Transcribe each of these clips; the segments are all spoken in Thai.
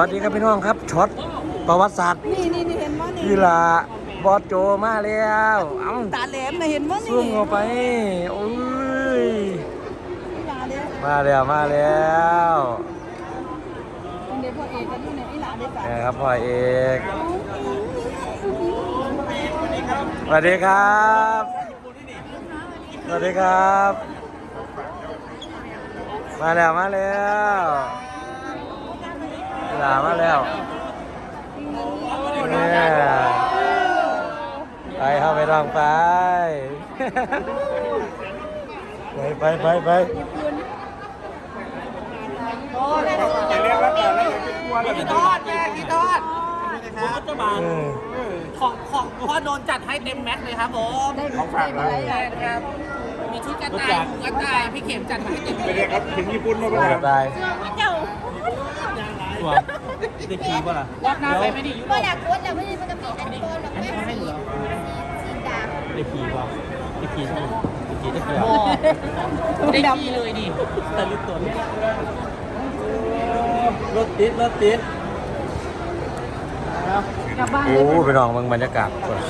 สวัสดีครับพี่น้องครับช็อตประวัติศาสตร์นี่นี่นี่เห็นมั้ยนี่กีฬาบอสโจมาแล้วเอ้าตาแหลมนะเห็นมั้ยนี่ซุ่มเข้าไปโอ้ยตาแหลมมาแล้วมาแล้วเดี๋ยวพ่อเอกกันดูเนี่ยไอ้หลานได้ฝากนะครับพ่อเอกสวัสดีครับสวัสดีครับ มาแล้วมาแล้ว กีฬามาแล้วเนี่ยไปเข้าไปลองไป ไปไปไปไปกี่ทอดแม่กี่ทอดผมก็จะมาเออของของพ่อโดนจัดให้เต็มแม็กซ์เลยครับผมได้ของฝากอะไรใช่ครับมีชุดกระต่ายหมูกระต่ายพี่เข็มจัดมาให้เต็มเลยครับเกือบตายเจ้า ตัวได้ขี่ป่ะล่ะรอบหน้าไปไม่ดียุโรก็ปอยากกดแต่ไม่ได้มันจะมีอันโกนแบบไม่สีสีดำได้ขี่ป่ะได้ขี่ใช่ได้ขี่ได้ขี่ได้ขี่เลยดิแต่ลูกตัวนี้รถติดรถติดกลับบ้านโอ้ไปน้องเมืองบรรยากาศสวย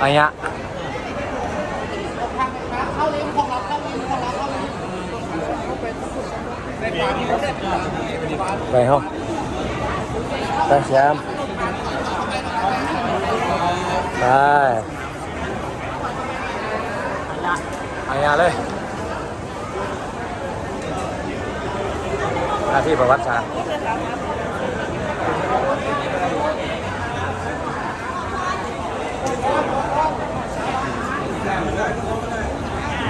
อันเนี้ยไปห้อง ไปแชมป์ไปอันเนี้ยเลยหน้าที่ประวัติศาสตร์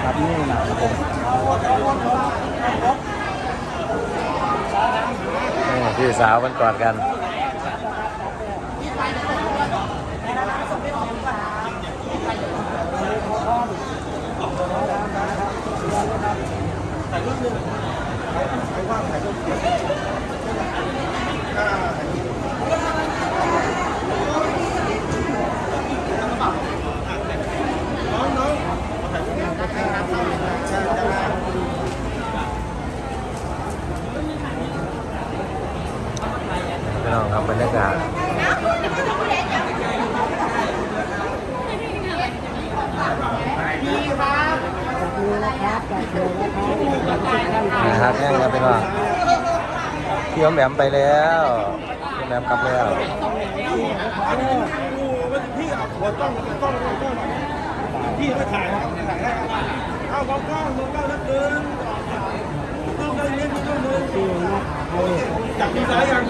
ครับนี่นะครับผมนี่พี่สาวมันกอดกัน พี่น้องครับบรรยากาศ นะครับแน่นครับพี่น้องพี่อมแหมมไปแล้วพี่อมแหมมกลับแล้วพี่มาถ่ายนะถ่ายได้เอากล้องกล้องมองกล้องนักเดินกล้องได้เล่นกล้องเดินจับมือซ้ายยัง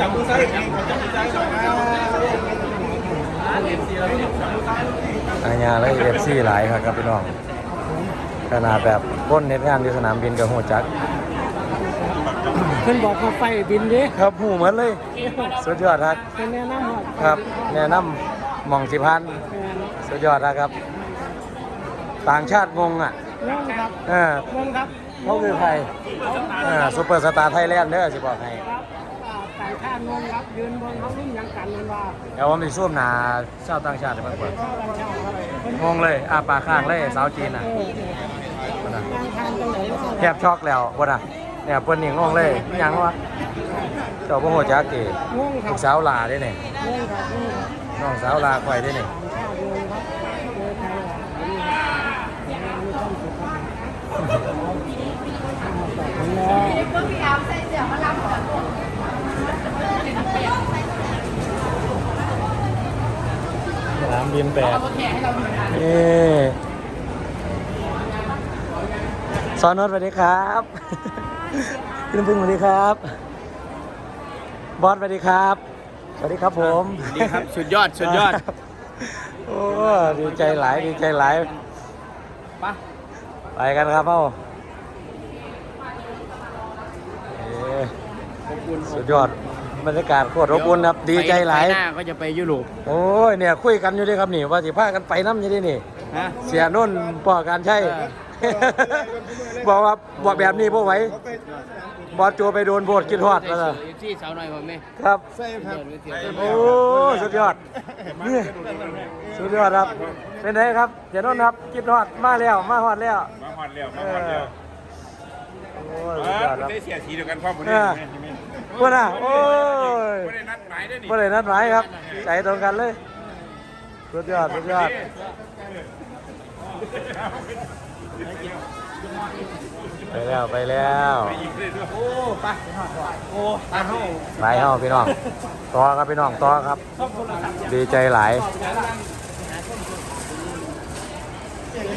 จับมือซ้ายจับมือซ้ายหน่อยนะอันยาและเอฟซีหลายครับครับพี่น้อง ขนาดแบบก้นเน็ตงานที่สนามบินกับหัวจักเพิ่นบอกเขาไฟบินเด้ครับหูเหมือนเลย สุดยอดครับเป็นแนะนำว่าครับ แนะนำหมองสิพันสุดยอดนะครับ ต่างชาติงงอะงงครับเออ งงครับเขาคือใครเออซูเปอร์สตาร์ไทยแลนด์เด้อสิบอกให้ครับอ่าต่างชาติงงครับยืนบนเขารุ่นยังกันนั่นว่าแล้วว่ามีส้วมหนาชาวต่างชาติได้มากกว่าต่างชาติครับเพิ่นงงเลยอาปากข้างเลยสาวจีนอะเออบ่ น่ะทางทางจังไหนว่าแทบช็อกแล้วบ่น่ะเนี่ยเปิ้นนี่งงเลยอิหยังวะเจ้าบ่ฮู้จักติงงครัลูบกสาวลาเด้นี่งงครับงงครับน้องสาวลาข่อยเด้นี่ต่างชาติงงครับเจอไทยหลายนี่ครับมีความสุขครับแล้วสนามบินแปดนี่ สอนนท์สวัสดีครับพี่น้ำพึ่งสวัสดีครับ บอสสวัสดีครับ สวัสดีครับผมดีครับ สุดยอด สุดยอด โอ้ดีใจหลายดีใจหลายปะไปกันครับเอ้าเอ้สุดยอดบรรยากาศโคตรอบอุ่นครับดีใจหลายหน้าก็จะไปยุโรปโอ้ยเนี่ยคุยกันอยู่ด้วยครับนี่ว่าสิพากันไปน้ำอยี่ดีนี่ ฮะ เสียนุ่นปอการใช่ เอ บอกว่าบอกแบบนี้พวกไหวบอสโจไปโดนโบดกินทอดแล้วล่ะที่สาวหน่อยผมไหมครับใช่ครับโอ้สุดยอดนี่สุดยอดครับเป็นไงครับเสียนุ่นครับกินทอดมาแล้วมาฮอดแล้วมาหอดเร็วเอมาหอดอเร็วโอ้ยสุดยอดครับได้เสียสีเดียวกันพ่อผมเอนี่อใช่ไหมพวกน่ะโอ้ยไม่ได้นัดหมายได้นี่พวกไหนนัดหมายครับใจตรงกันเลยสุดยอดสุดยอด ไปแล้วไปแล้วโอ้ไปโอ้ตาเฮาไปเฮาพี่น้องต่อครับพี่น้องต่อครับดีใจหลาย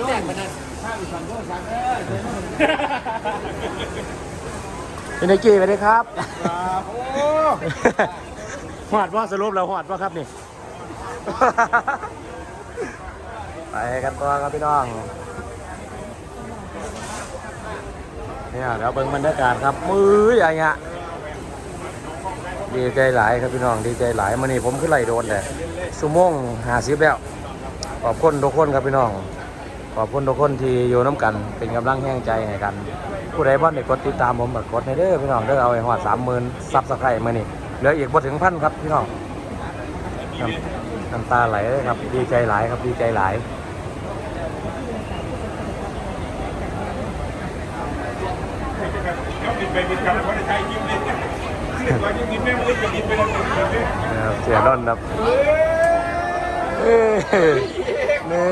แจ้งมานั่นพี่นายกี้ไปเลยครับครับโอ้หอดว่าสรุปแล้วหอดว่าครับนี่ ไปกันต่อครับพี่น้อง เนี่ยเดี๋ยวเบิ่งบรรยากาศครับมือใหญ่เงี้ยดีใจหลายครับพี่น้องดีใจหลายมื่อนี้ผมขึ้นไหลโดนเลยสุโมงหาซิบแล้วขอบคุณทุกคนครับพี่น้อง ขอบคุณทุกคนที่อยู่น้ำกันเป็นกำลังแห้งใจให้กัน ผู้ใดบ้านเด็กกดติดตามผมแบบกดในเด้อพี่น้องเด้อเอาไอ้หอดสามหมื่นซับสไครต์มานี่เหลืออีกบ่ถึงพันครับพี่น้องน้ำตาไหลเลยครับดีใจหลายครับดีใจหลาย เขา บินไปบินกลับเขาได้ใช้ยิ้มเลยเรียกว่ายิ้มยิ้มแม่มือจะยิ้มไปแล้วเดี๋ยนะครับเสียดอนครับเอ้ยนี่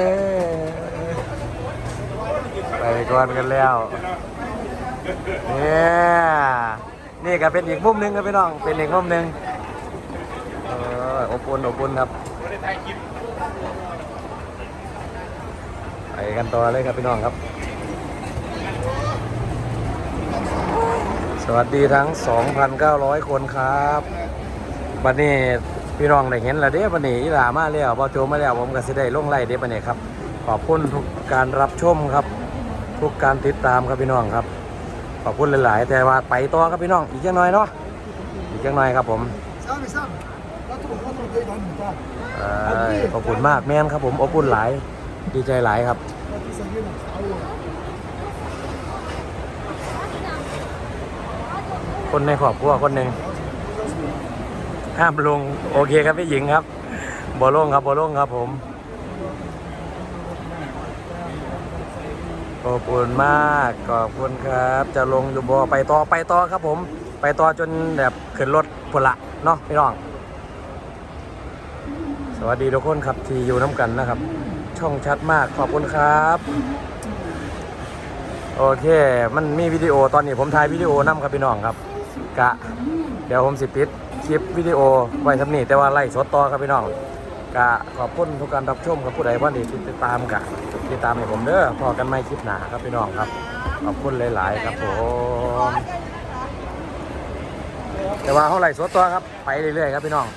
ไปก่อนกันแล้วเนี่ยนี่ก็เป็นอีกมุมหนึ่งครับพี่น้อง เป็นอีกมุมหนึ่งเอออบอุ่นอบอุ่นครับไปกันต่อเลยครับพี่น้องครับ วัสดีทั้ง 2,900 คนครับบัดนี้พี่น้องได้เห็นแล้วเด้บัดนี้อีหลามาแล้วบอโจมาแล้วผมก็สิได้ลงไล่เด้บัดนี้ครับ ขอบคุณทุกการรับชมครับ ทุกการติดตามครับพี่น้องครับ ขอบคุณหลาย ๆ แต่ว่าไปต่อครับพี่น้องอีกจังหน่อยเนาะอีกจังหน่อยครับผมเอ้ยขอบคุณมากแม่นครับผมอบอุ่นหลายดีใจหลายครับ คนในครอบครัวคนหนึ่งห้ามลงโอเคครับพี่หญิงครับบอลงครับบอลงครับผมขอบคุณมากขอบคุณครับ จะลงอยู่บอไปต่อไปต่อครับผม ไปต่อจนแบบขึ้นรถพละเนาะพี่น้อง สวัสดีทุกคนครับที่อยู่น้ำกันนะครับ ช่องชัดมากขอบคุณครับโอเค มันมีวิดีโอตอนนี้ผมถ่ายวิดีโอนํครับพี่น้องครับ กะ เดี๋ยวผมสิปิดคลิปวิดีโอไว้ทำนี่แต่ว่าไล่สดต่อครับพี่น้องกะขอบคุณทุกการรับชมครับผู้ใดว่าดีติดตามกะติดตามให้ผมเด้อพอกันไม่คลิปหนาครับพี่น้องครับขอบคุณหลาย ๆ ครับผมแต่ว่าเขาไล่สดต่อครับไปเรื่อย ๆ ครับพี่น้อง